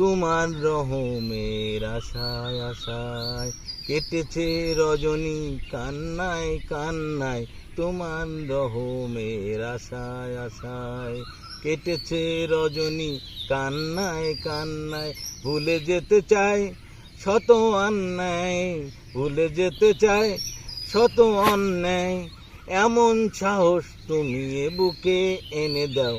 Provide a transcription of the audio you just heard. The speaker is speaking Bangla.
তোমার রহমের আশায় আশায় কেটেছে রজনী কান্নায় কান্নায়। তোমার রহমের আশায় আশায় কেটেছে রজনী কান্নায় কান্নায়। ভুলে যেতে চাই শত অন্যায়। ভুলে যেতে চাই শত অন্যায়। এমন সাহস তুমি এ বুকে এনে দাও।